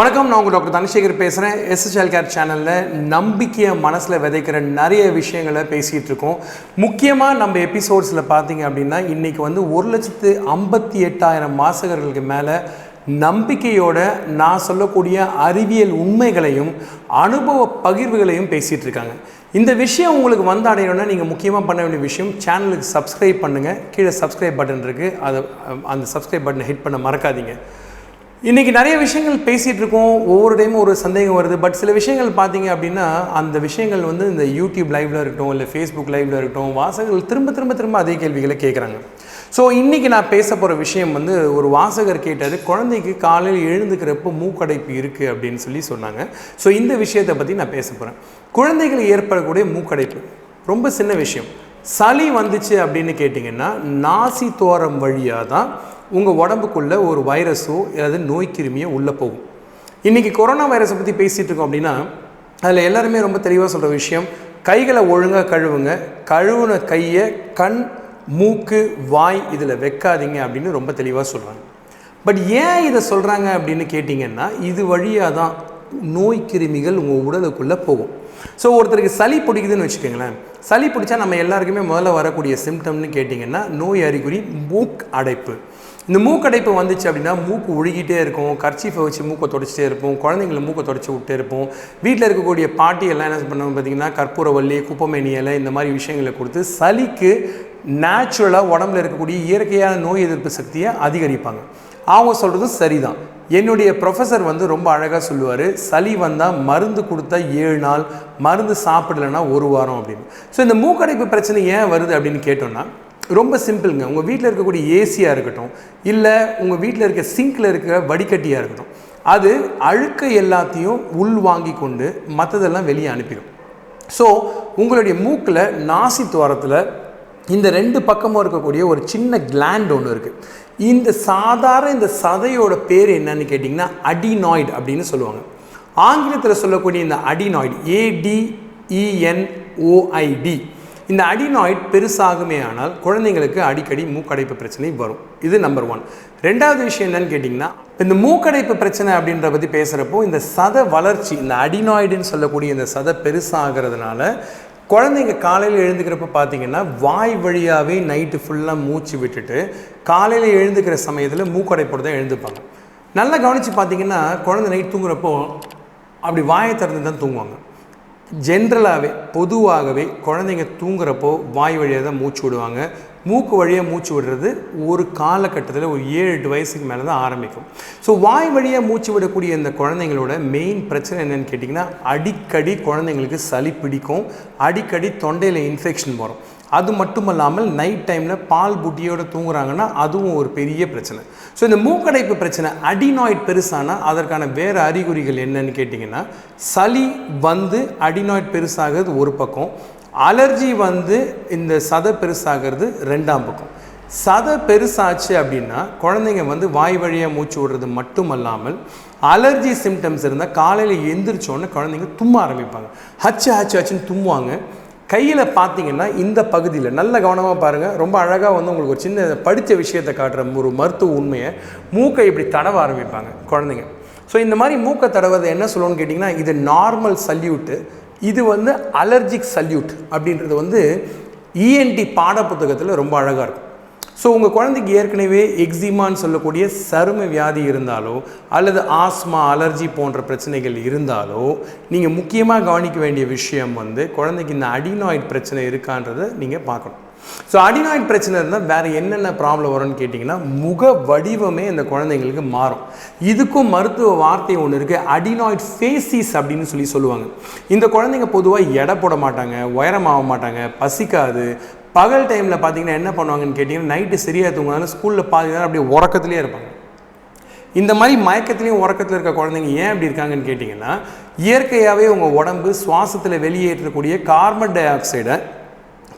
வணக்கம் நான் உங்கள் டாக்டர் தனசேகர் பேசுகிறேன் எஸ்எஸ்எல் கேர் சேனலில் நம்பிக்கையை மனசில் விதைக்கிற நிறைய விஷயங்களை பேசிகிட்டு இருக்கோம். முக்கியமாக நம்ம எபிசோட்ஸில் பார்த்தீங்க அப்படின்னா இன்றைக்கி வந்து ஒரு லட்சத்து ஐம்பத்தி எட்டாயிரம் வாசகர்களுக்கு மேலே நம்பிக்கையோட நான் சொல்லக்கூடிய அறிவியல் உண்மைகளையும் அனுபவ பகிர்வுகளையும் பேசிகிட்டு இருக்காங்க. இந்த விஷயம் உங்களுக்கு வந்து அடையணும்னா நீங்கள் முக்கியமாக பண்ண வேண்டிய விஷயம் சேனலுக்கு சப்ஸ்கிரைப் பண்ணுங்கள் கீழே சப்ஸ்கிரைப் பட்டன் இருக்குது அதை அந்த சப்ஸ்கிரைப் பட்டனை ஹிட் பண்ண மறக்காதீங்க. இன்றைக்கி நிறைய விஷயங்கள் பேசிகிட்டு இருக்கோம். ஒவ்வொரு டைமும் ஒரு சந்தேகம் வருது. பட் சில விஷயங்கள் பார்த்தீங்க அப்படின்னா அந்த விஷயங்கள் வந்து இந்த யூடியூப் லைவில் இருக்கட்டும் இல்லை ஃபேஸ்புக் லைவில் இருக்கட்டும் வாசகர்கள் திரும்ப திரும்ப திரும்ப அதே கேள்விகளை கேட்குறாங்க ஸோ இன்றைக்கி நான் பேச போகிற விஷயம் வந்து ஒரு வாசகர் கேட்டார் குழந்தைக்கு காலையில் எழுந்துக்கிறப்போ மூக்கடைப்பு இருக்குது அப்படின்னு சொல்லி சொன்னாங்க. ஸோ இந்த விஷயத்தை பற்றி நான் பேச போகிறேன் குழந்தைகள் ஏற்படக்கூடிய மூக்கடைப்பு. ரொம்ப சின்ன விஷயம். சளி வந்துச்சு அப்படின்னு கேட்டிங்கன்னா நாசி தோரம் வழியாக தான் உங்கள் உடம்புக்குள்ளே ஒரு வைரஸோ ஏதாவது நோய் கிருமியோ உள்ளே போகும். இன்றைக்கி கொரோனா வைரஸை பற்றி பேசிகிட்டு இருக்கோம் அப்படின்னா அதில் எல்லாருமே ரொம்ப தெளிவாக சொல்கிற விஷயம் கைகளை ஒழுங்காக கழுவுங்க கழுவுன கையை கண் மூக்கு வாய் இதில் வைக்காதீங்க அப்படின்னு ரொம்ப தெளிவாக சொல்கிறாங்க பட் ஏன் இதை சொல்கிறாங்க அப்படின்னு கேட்டிங்கன்னா இது வழியாக தான் நோய் கிருமிகள் உங்கள் உடலுக்குள்ளே போகும். ஸோ ஒருத்தருக்கு சளி பிடிக்குதுன்னு வச்சுக்கோங்களேன். சளி பிடிச்சா நம்ம எல்லாருக்குமே முதல்ல வரக்கூடிய சிம்டம்னு கேட்டிங்கன்னா நோய் அறிகுறி மூக் அடைப்பு. இந்த மூக்கடைப்பு வந்துச்சு அப்படின்னா மூக்கு ஒழுகிட்டே இருக்கும். கர்ச்சீஃபை வச்சு மூக்கை தொடச்சிட்டே இருப்போம். குழந்தைங்களை மூக்கை தொடச்சி விட்டே இருப்போம். வீட்டில் இருக்கக்கூடிய பாட்டி எல்லாம் என்ன பண்ணுவாங்க பார்த்தீங்கன்னா கற்பூரவல்லி குப்பமேனி இலை இந்த மாதிரி விஷயங்களை கொடுத்து சளிக்கு நேச்சுரலாக உடம்புல இருக்கக்கூடிய இயற்கையான நோய் எதிர்ப்பு சக்தியை அதிகரிப்பாங்க. அவங்க சொல்கிறதும் சரிதான். என்னுடைய ப்ரொஃபஸர் வந்து ரொம்ப அழகாக சொல்லுவார் சளி வந்தால் மருந்து கொடுத்தா ஏழு நாள் மருந்து சாப்பிடலைன்னா ஒரு வாரம் அப்படின்னு. ஸோ இந்த மூக்கடைப்பு பிரச்சனை ஏன் வருது அப்படின்னு கேட்டோன்னா ரொம்ப சிம்பிளுங்க. உங்கள் வீட்டில் இருக்கக்கூடிய ஏசியாக இருக்கட்டும் இல்லை உங்கள் வீட்டில் இருக்க சிங்கில் இருக்க வடிகட்டியாக இருக்கட்டும் அது அழுக்க எல்லாத்தையும் உள் வாங்கி கொண்டு மற்றதெல்லாம் வெளியே அனுப்பிடும். ஸோ உங்களுடைய மூக்கில் நாசி துவாரத்தில் இந்த ரெண்டு பக்கமும் இருக்கக்கூடிய ஒரு சின்ன கிளாண்ட் ஒன்று இருக்குது இந்த சாதாரண இந்த சதையோட பேர் என்னன்னு கேட்டிங்கன்னா அடினாய்டு அப்படின்னு சொல்லுவாங்க. ஆங்கிலத்தில் சொல்லக்கூடிய இந்த அடினாய்டு ஏடிஇஎன்ஓஐடி இந்த அடினாய்ட் பெருசாகுமே ஆனால் குழந்தைங்களுக்கு அடிக்கடி மூக்கடைப்பு பிரச்சனை வரும். இது நம்பர் ஒன் ரெண்டாவது விஷயம் என்னன்னு கேட்டிங்கன்னா இந்த மூக்கடைப்பு பிரச்சனை அப்படின்ற பற்றி பேசுகிறப்போ இந்த சத வளர்ச்சி இந்த அடினாய்டுன்னு சொல்லக்கூடிய இந்த சதை பெருசாகிறதுனால குழந்தைங்க காலையில் எழுந்துக்கிறப்ப பார்த்தீங்கன்னா வாய் வழியாகவே நைட்டு ஃபுல்லாக மூச்சு விட்டுட்டு காலையில் எழுந்துக்கிற சமயத்தில் மூக்கடைப்போடு தான் எழுந்துப்பாங்க. நல்லா கவனித்து பார்த்தீங்கன்னா குழந்தை நைட் தூங்குறப்போ அப்படி வாயை திறந்து தான் தூங்குவாங்க. ஜென்ரலாகவே பொதுவாகவே குழந்தைங்க தூங்குறப்போ வாய் வழியாக தான் மூச்சு விடுவாங்க. மூக்கு வழியாக மூச்சு விடுறது ஒரு காலகட்டத்தில் ஒரு ஏழு எட்டு வயசுக்கு மேலே தான் ஆரம்பிக்கும். ஸோ வாய் வழியாக மூச்சு விடக்கூடிய இந்த குழந்தைங்களோட மெயின் பிரச்சனை என்னென்னு கேட்டிங்கன்னா அடிக்கடி குழந்தைங்களுக்கு சளி பிடிக்கும். அடிக்கடி தொண்டையில் இன்ஃபெக்ஷன் வரும். அது மட்டும் இல்லாமல் நைட் டைமில் பால் புட்டியோடு தூங்குறாங்கன்னா அதுவும் ஒரு பெரிய பிரச்சனை. ஸோ இந்த மூக்கடைப்பு பிரச்சனை அடினாய்ட் பெருசானால் அதற்கான வேறு அறிகுறிகள் என்னன்னு கேட்டிங்கன்னா சளி வந்து அடினாய்ட் பெருசாகிறது ஒரு பக்கம் அலர்ஜி வந்து இந்த சதை பெருசாகிறது ரெண்டாம் பக்கம். சதை பெருசாச்சு அப்படின்னா குழந்தைங்க வந்து வாய் வழியாக மூச்சு விடுறது மட்டுமல்லாமல் அலர்ஜி சிம்டம்ஸ் இருந்தால் காலையில் எந்திரிச்சோன்னே குழந்தைங்க தும்ப ஆரம்பிப்பாங்க. ஹச்சு ஹச்சு ஹச்சுன்னு தும்முவாங்க. கையில் பார்த்தீங்கன்னா இந்த பகுதியில் நல்ல கவனமாக பாருங்கள் ரொம்ப அழகாக வந்து உங்களுக்கு ஒரு சின்ன படித்த விஷயத்தை காட்டுற ஒரு மருத்துவ உண்மையை மூக்கை இப்படி தடவ ஆரம்பிப்பாங்க குழந்தைங்க. ஸோ இந்த மாதிரி மூக்கை தடவது என்ன சொல்லணும்னு கேட்டிங்கன்னா இது நார்மல் சல்யூட்டு இது வந்து அலர்ஜிக் சல்யூட் அப்படின்றது வந்து இஎன்டி பாடப்புத்தகத்தில் ரொம்ப அழகாக இருக்கும். ஸோ உங்கள் குழந்தைக்கு ஏற்கனவே எக்ஸிமான்னு சொல்லக்கூடிய சரும வியாதி இருந்தாலோ அல்லது ஆஸ்மா அலர்ஜி போன்ற பிரச்சனைகள் இருந்தாலோ நீங்கள் முக்கியமாக கவனிக்க வேண்டிய விஷயம் வந்து குழந்தைக்கு இந்த அடினாய்ட் பிரச்சனை இருக்கான்றதை நீங்கள் பார்க்கணும். ஸோ அடினாய்ட் பிரச்சனை இருந்தால் வேறு என்னென்ன ப்ராப்ளம் வரும்னு கேட்டிங்கன்னா முக வடிவமே இந்த குழந்தைங்களுக்கு மாறும். இதுக்கும் மருத்துவ வார்த்தை ஒன்று இருக்குது அடினாய்ட் ஃபேசிஸ் அப்படின்னு சொல்லி சொல்லுவாங்க. இந்த குழந்தைங்க பொதுவாக எடை போட மாட்டாங்க உயரமாக மாட்டாங்க பசிக்காது. பகல் டைமில் பார்த்தீங்கன்னா என்ன பண்ணுவாங்கன்னு கேட்டிங்கன்னா நைட்டு சரியாக தூங்கினாலும் ஸ்கூலில் பாதி நேரம் அப்படியே உறக்கத்துலேயே இருப்பாங்க. இந்த மாதிரி மயக்கத்துலேயும் உறக்கத்தில் இருக்க குழந்தைங்க ஏன் அப்படி இருக்காங்கன்னு கேட்டிங்கன்னா இயற்கையாகவே உங்கள் உடம்பு சுவாசத்தில் வெளியேற்றக்கூடிய கார்பன் டை ஆக்சைடை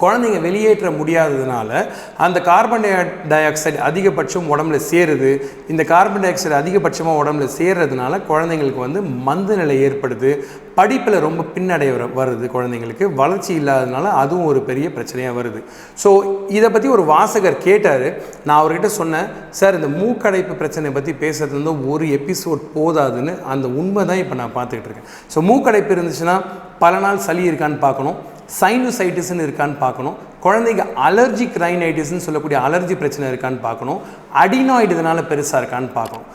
குழந்தைங்க வெளியேற்ற முடியாததுனால அந்த கார்பன் டை ஆக்சைடு அதிகபட்சம் உடம்புல சேருது. இந்த கார்பன் டை ஆக்சைடு அதிகபட்சமாக உடம்புல சேர்றதுனால குழந்தைங்களுக்கு வந்து மந்த நிலை ஏற்படுது. படிப்பில் ரொம்ப பின்னடைய வர- வருது குழந்தைங்களுக்கு. வளர்ச்சி இல்லாததுனால அதுவும் ஒரு பெரிய பிரச்சனையாக வருது. ஸோ இதை பற்றி ஒரு வாசகர் கேட்டார். நான் அவர்கிட்ட சொன்னேன் சார் இந்த மூக்கடைப்பு பிரச்சனை பற்றி பேசுறது வந்து ஒரு எபிசோட் போதாதுன்னு அந்த உண்மை தான் இப்போ நான் பார்த்துக்கிட்டு இருக்கேன். ஸோ மூக்கடைப்பு இருந்துச்சுன்னா பல நாள் சளி இருக்கான்னு பார்க்கணும். சைனுசைட்டிஸ்ன்னு இருக்கான்னு பார்க்கணும். குழந்தைங்க அலர்ஜிக் ரைனைட்டிஸ்னு சொல்லக்கூடிய அலர்ஜி பிரச்சனை இருக்கான்னு பார்க்கணும். அடினாய்டு இதனால் பெருசாக இருக்கான்னு பார்க்கணும்.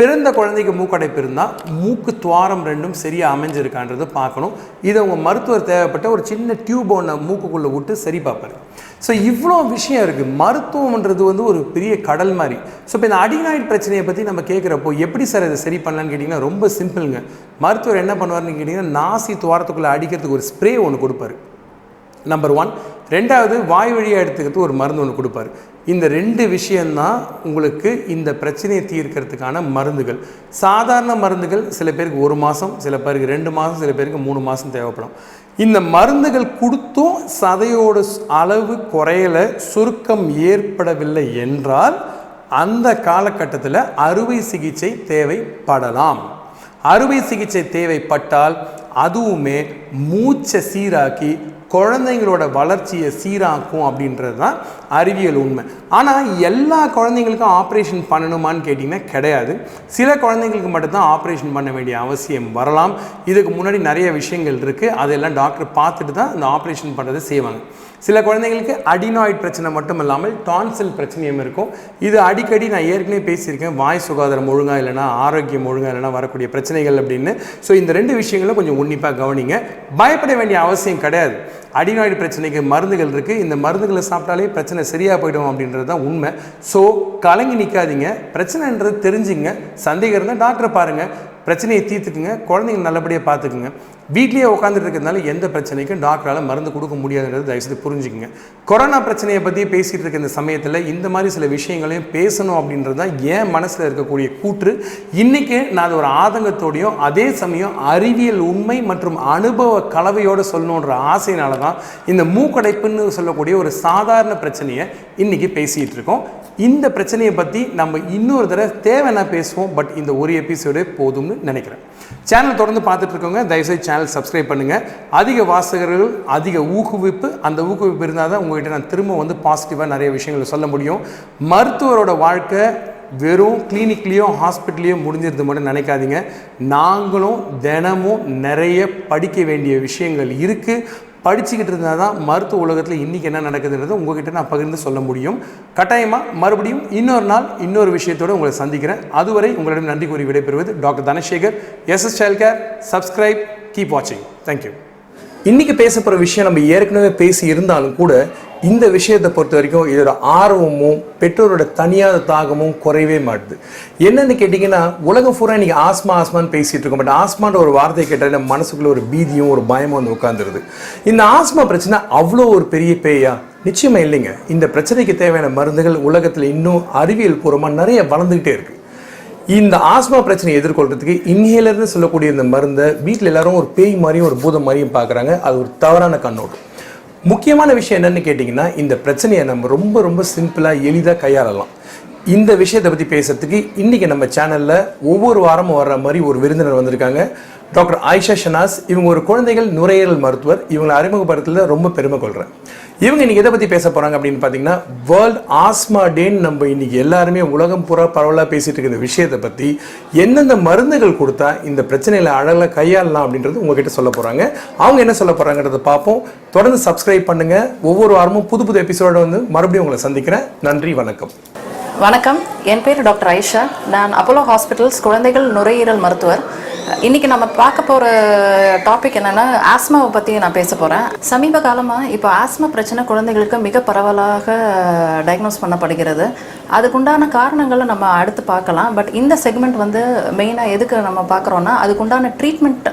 பிறந்த குழந்தைக்கு மூக்கடைப்பு இருந்தால் மூக்கு துவாரம் ரெண்டும் சரியாக அமைஞ்சிருக்கான்றது பார்க்கணும். இதை உங்கள் மருத்துவர் தேவைப்பட்ட ஒரு சின்ன டியூப் ஒன்று மூக்குக்குள்ளே விட்டு சரி பார்ப்பாரு. ஸோ இவ்வளோ விஷயம் இருக்குது மருத்துவம்ன்றது வந்து ஒரு பெரிய கடல் மாதிரி. ஸோ இப்போ இந்த அடிநாய்ட் பிரச்சனையை பற்றி நம்ம கேட்குறப்போ எப்படி சார் இதை சரி பண்ணலான்னு கேட்டிங்கன்னா ரொம்ப சிம்பிளுங்க. மருத்துவர் என்ன பண்ணுவார்னு கேட்டிங்கன்னா நாசி துவாரத்துக்குள்ளே அடிக்கிறதுக்கு ஒரு ஸ்ப்ரே ஒன்று கொடுப்பாரு. நம்பர் ஒன் ரெண்டாவது வாய் வழியாக எடுத்துக்கிறது ஒரு மருந்து ஒன்று கொடுப்பாரு. இந்த ரெண்டு விஷயந்தான் உங்களுக்கு இந்த பிரச்சனையை தீர்க்கிறதுக்கான மருந்துகள். சாதாரண மருந்துகள் சில பேருக்கு ஒரு மாதம் சில பேருக்கு ரெண்டு மாதம் சில பேருக்கு மூணு மாதம் தேவைப்படும். இந்த மருந்துகள் கொடுத்தும் சதையோட அளவு குறையல சுருக்கம் ஏற்படவில்லை என்றால் அந்த காலகட்டத்தில் அறுவை சிகிச்சை தேவைப்படலாம். அறுவை சிகிச்சை தேவைப்பட்டால் அதுவுமே மூச்சை சீராக்கி குழந்தைங்களோட வளர்ச்சியை சீராக்கும் அப்படின்றது தான் அறிவியல் உண்மை. ஆனால் எல்லா குழந்தைங்களுக்கும் ஆப்ரேஷன் பண்ணணுமான்னு கேட்டிங்கன்னா கிடையாது. சில குழந்தைங்களுக்கு மட்டும்தான் ஆப்ரேஷன் பண்ண வேண்டிய அவசியம் வரலாம். இதுக்கு முன்னாடி நிறைய விஷயங்கள் இருக்குது அதெல்லாம் டாக்டர் பார்த்துட்டு தான் இந்த ஆப்ரேஷன் பண்ணுறதை செய்வாங்க. சில குழந்தைங்களுக்கு அடினாய்ட் பிரச்சனை மட்டும் இல்லாமல் டான்சில் பிரச்சனையும் இருக்கும். இது அடிக்கடி நான் ஏற்கனவே பேசியிருக்கேன். வாய் சுகாதாரம் ஒழுங்காக இல்லைனா ஆரோக்கியம் ஒழுங்காக இல்லைனா வரக்கூடிய பிரச்சனைகள் அப்படின்னு. ஸோ இந்த ரெண்டு விஷயங்களும் கொஞ்சம் உன்னிப்பாக கவனிங்க. பயப்பட வேண்டிய அவசியம் கிடையாது. அடினாய்டு பிரச்சனைக்கு மருந்துகள் இருக்குது இந்த மருந்துகளை சாப்பிட்டாலே பிரச்சனை சரியாக போயிடும் அப்படின்றது தான் உண்மை. ஸோ கலங்கி நிற்காதீங்க பிரச்சனைன்றது தெரிஞ்சுங்க. சந்தேகம் இருந்தால் டாக்டரை பாருங்கள் பிரச்சனையை தீர்த்துக்குங்க குழந்தைங்க நல்லபடியாக பார்த்துக்குங்க. வீட்லேயே உட்காந்துட்டு இருக்கிறதுனால எந்த பிரச்சனைக்கும் டாக்டரால் மருந்து கொடுக்க முடியாதுன்றது தயவுசெய்து புரிஞ்சுக்குங்க. கொரோனா பிரச்சனையை பற்றி பேசிகிட்டு இருக்க இந்த சமயத்தில் இந்த மாதிரி சில விஷயங்களையும் பேசணும் அப்படின்றது தான் என் மனசில் இருக்கக்கூடிய கூற்று. இன்றைக்கி நான் அது ஒரு ஆதங்கத்தோடையும் அதே சமயம் அறிவியல் உண்மை மற்றும் அனுபவ கலவையோடு சொல்லணுன்ற ஆசையினால தான் இந்த மூக்கடைப்புன்னு சொல்லக்கூடிய ஒரு சாதாரண பிரச்சனையை இன்றைக்கி பேசிகிட்டு இருக்கோம். இந்த பிரச்சனையை பற்றி நம்ம இன்னொரு தடவை தேவைன்னா பேசுவோம். பட் இந்த ஒரு எபிசோடே போதும்னு நினைக்கிறேன். சேனல் தொடர்ந்து பார்த்துட்டு இருக்கோங்க தயவுசெய்து சேனல் சப்ஸ்கிரைப் பண்ணுங்கள் அதிக வாசகர்கள் அதிக ஊக்குவிப்பு அந்த ஊக்குவிப்பு இருந்தால் தான் உங்கள்கிட்ட நான் திரும்ப வந்து பாசிட்டிவாக நிறைய விஷயங்களை சொல்ல முடியும். மருத்துவரோட வாழ்க்கை வெறும் கிளினிக்லேயோ ஹாஸ்பிட்டல்லையோ முடிஞ்சிருது மட்டும் நினைக்காதீங்க. நாங்களும் தினமும் நிறைய படிக்க வேண்டிய விஷயங்கள் இருக்குது படிச்சுக்கிட்டு இருந்தால் தான் மருத்துவ உலகத்தில் இன்றைக்கி என்ன நடக்குதுன்றதை உங்ககிட்ட நான் பகிர்ந்து சொல்ல முடியும். கட்டாயமாக மறுபடியும் இன்னொரு நாள் இன்னொரு விஷயத்தோடு உங்களை சந்திக்கிறேன். அதுவரை உங்களிடம் நன்றி கூறி விடைபெறுவது doctor Dhanasekar. SS child care subscribe keep வாட்சிங் தேங்க்யூ இன்றைக்கி பேச போகிற விஷயம் நம்ம ஏற்கனவே பேசி இருந்தாலும் கூட இந்த விஷயத்தை பொறுத்த வரைக்கும் இதோட ஆர்வமும் பெற்றோரோட தனியாத தாகமும் குறையவே மாட்டுது. என்னன்னு கேட்டிங்கன்னா உலகம் பூரா இன்றைக்கி ஆஸ்மா ஆஸ்மான்னு பேசிகிட்டு இருக்கோம். பட் ஆஸ்மான்ற ஒரு வார்த்தை கேட்டாலே மனசுக்குள்ள ஒரு பீதியும் ஒரு பயமும் வந்து உட்காந்துருது இந்த ஆஸ்மா பிரச்சனை அவ்வளோ ஒரு பெரிய பேயா? நிச்சயமாக இல்லைங்க. இந்த பிரச்சனைக்கு தேவையான மருந்துகள் உலகத்தில் இன்னும் அறிவியல் பூர்வமாக நிறைய வளர்ந்துக்கிட்டே இருக்குது இந்த ஆஸ்மா பிரச்சனையை எதிர்கொள்றதுக்கு இன்ஹேலர்னு சொல்லக்கூடிய இந்த மருந்தை வீட்டில் எல்லாரும் ஒரு பேய் மாதிரியும் ஒரு பூதம் மாதிரியும் பார்க்குறாங்க. அது ஒரு தவறான கண்ணோட்டம். முக்கியமான விஷயம் என்னன்னு கேட்டிங்கன்னா இந்த பிரச்சனையை நம்ம ரொம்ப ரொம்ப சிம்பிளாக எளிதாக கையாளலாம். இந்த விஷயத்தை பற்றி பேசுறதுக்கு இன்றைக்கி நம்ம சேனலில் ஒவ்வொரு வாரமும் வர்ற மாதிரி ஒரு விருந்தினர் வந்திருக்காங்க. டாக்டர் ஆயிஷா ஷனாஸ் இவங்க ஒரு குழந்தைகள் நுரையீரல் மருத்துவர். இவங்களை அறிமுகப்படுத்துறதுல ரொம்ப பெருமை கொள்கிறேன் இவங்க இன்னைக்கு எதை பற்றி பேச போகிறாங்க அப்படின்னு பார்த்தீங்கன்னா வேர்ல்ட் ஆஸ்மா டேன்னு நம்ம இன்னைக்கு எல்லாருமே உலகம் பூரா பரவலாக பேசிட்டு இருக்கிற விஷயத்தை பற்றி எந்தெந்த மருந்துகள் கொடுத்தா இந்த பிரச்சனைகளை அழகாக கையாளலாம் அப்படின்றது உங்ககிட்ட சொல்ல போகிறாங்க அவங்க என்ன சொல்ல போகிறாங்கிறத பார்ப்போம். தொடர்ந்து சப்ஸ்கிரைப் பண்ணுங்கள் ஒவ்வொரு வாரமும் புது புது எபிசோட வந்து மறுபடியும் உங்களை சந்திக்கிறேன். நன்றி வணக்கம். வணக்கம். என் பேர் டாக்டர் ஐஷா நான் அப்போலோ ஹாஸ்பிட்டல்ஸ் குழந்தைகள் நுரையீரல் மருத்துவர். இன்னைக்கு நம்ம பார்க்க போகிற டாபிக் என்னன்னா ஆஸ்மாவை பற்றி நான் பேச போகிறேன் சமீப காலமாக இப்போ ஆஸ்மா பிரச்சனை குழந்தைகளுக்கு மிக பரவலாக டயக்னோஸ் பண்ணப்படுகிறது. அதுக்குண்டான காரணங்களை நம்ம அடுத்து பார்க்கலாம். பட் இந்த செக்மெண்ட் வந்து மெயினாக எதுக்கு நம்ம பார்க்குறோன்னா அதுக்குண்டான ட்ரீட்மெண்ட்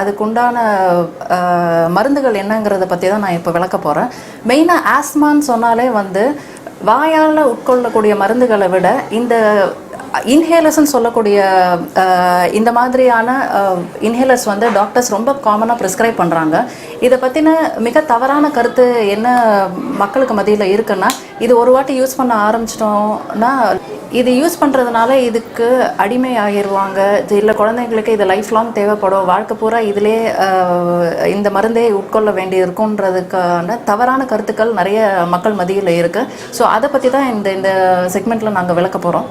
அதுக்குண்டான மருந்துகள் என்னங்கிறத பற்றி தான் நான் இப்போ விளக்க போகிறேன் மெயினாக ஆஸ்மான்னு சொன்னாலே வந்து வாயால் உட்கொள்ளக்கூடிய மருந்துகளை விட இந்த இன்ஹேலர்ஸ்ன்னு சொல்லக்கூடிய இந்த மாதிரியான இன்ஹேலர்ஸ் வந்து டாக்டர்ஸ் ரொம்ப காமனாக ப்ரிஸ்கிரைப் பண்ணுறாங்க இதை பற்றின மிக தவறான கருத்து என்ன மக்களுக்கு மத்தியில் இருக்குன்னா இது ஒரு வாட்டி யூஸ் பண்ண ஆரம்பிச்சிட்டோம்னா இது யூஸ் பண்ணுறதுனால இதுக்கு அடிமை ஆகிடுவாங்க இல்லை குழந்தைங்களுக்கு இது லைஃப் லாங் தேவைப்படும். வாழ்க்கை பூரா இதிலே இந்த மருந்தே உட்கொள்ள வேண்டி இருக்குன்றதுக்கான தவறான கருத்துக்கள் நிறைய மக்கள் மத்தியில் இருக்குது ஸோ அதை பற்றி தான் இந்த இந்த செக்மெண்ட்டில் நாங்கள் விளக்க போகிறோம்